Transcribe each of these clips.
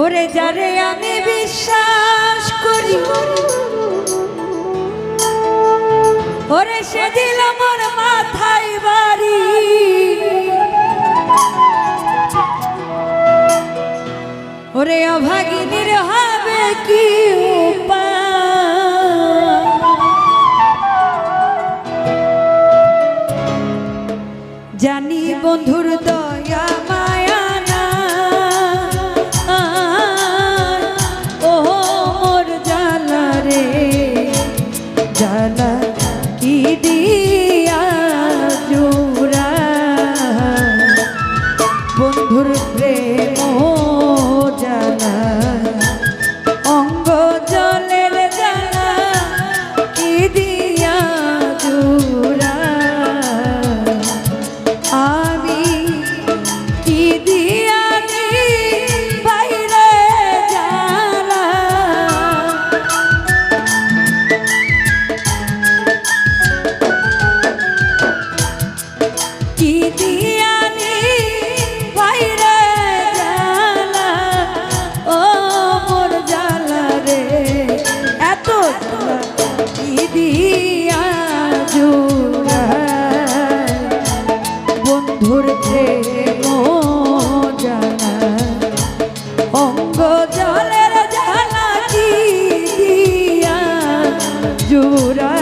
ওরে যারে আমি বিশ্বাস করি। ওরে সে দিল মোর মাথায় বাড়ি। ওরে অভাগিনীর হবে কি জানি বন্ধুর জোড়া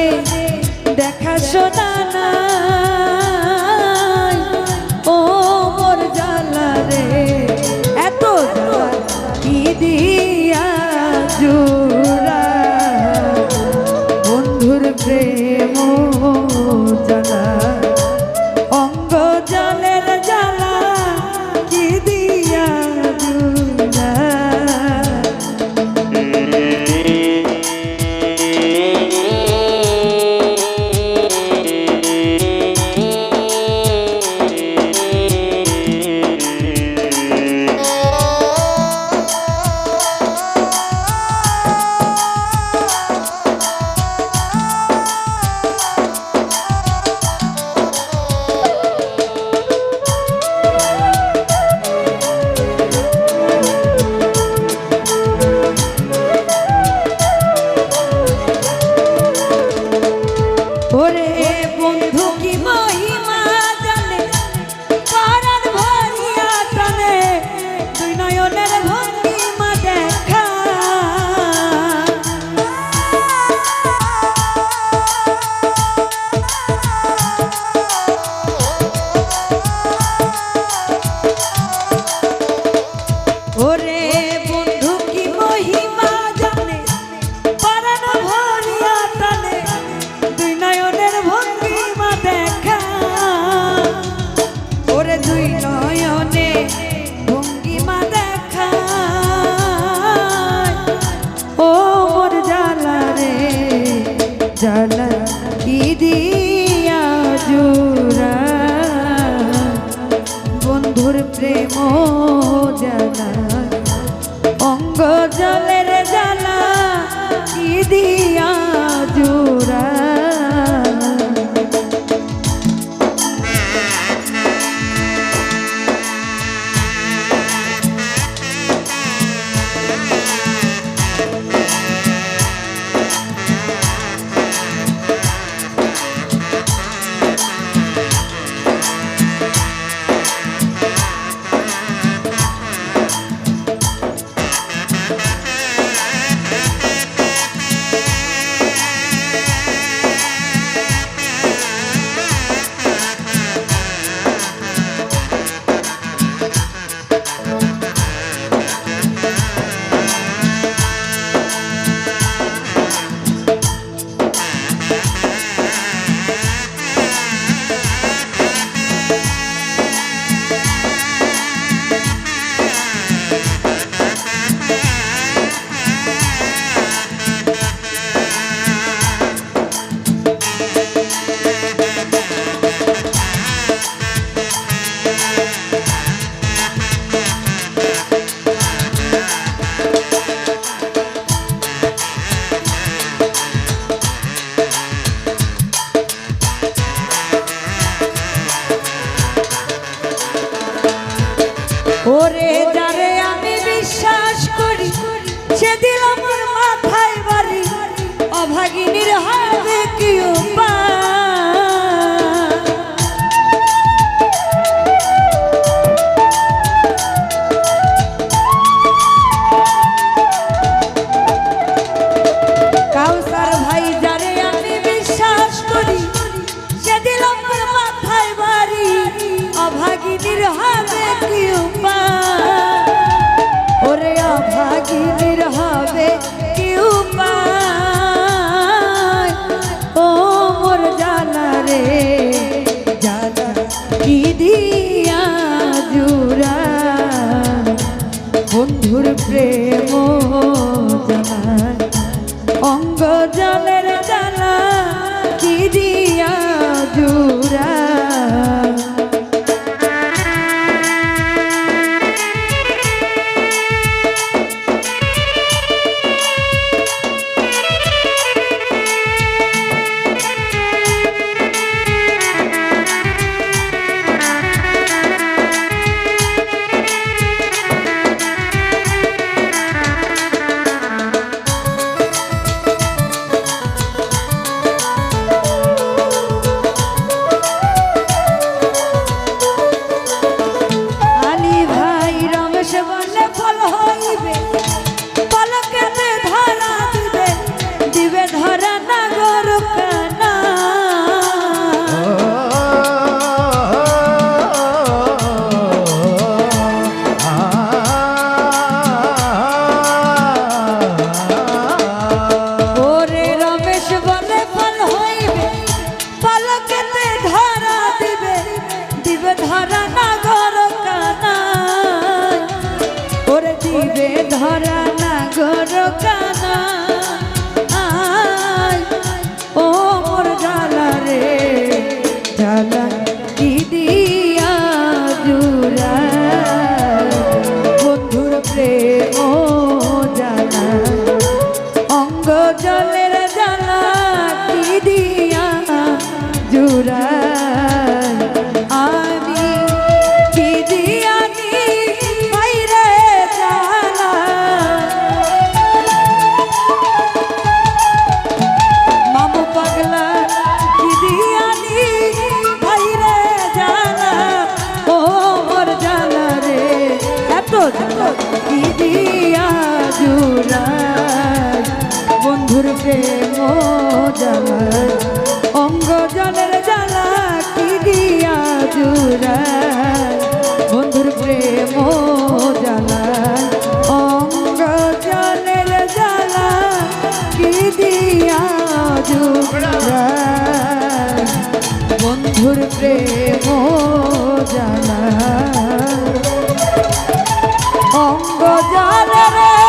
catch your done. সেদিন নাগর বন্ধুর প্রেম জানা অঙ্গ জলের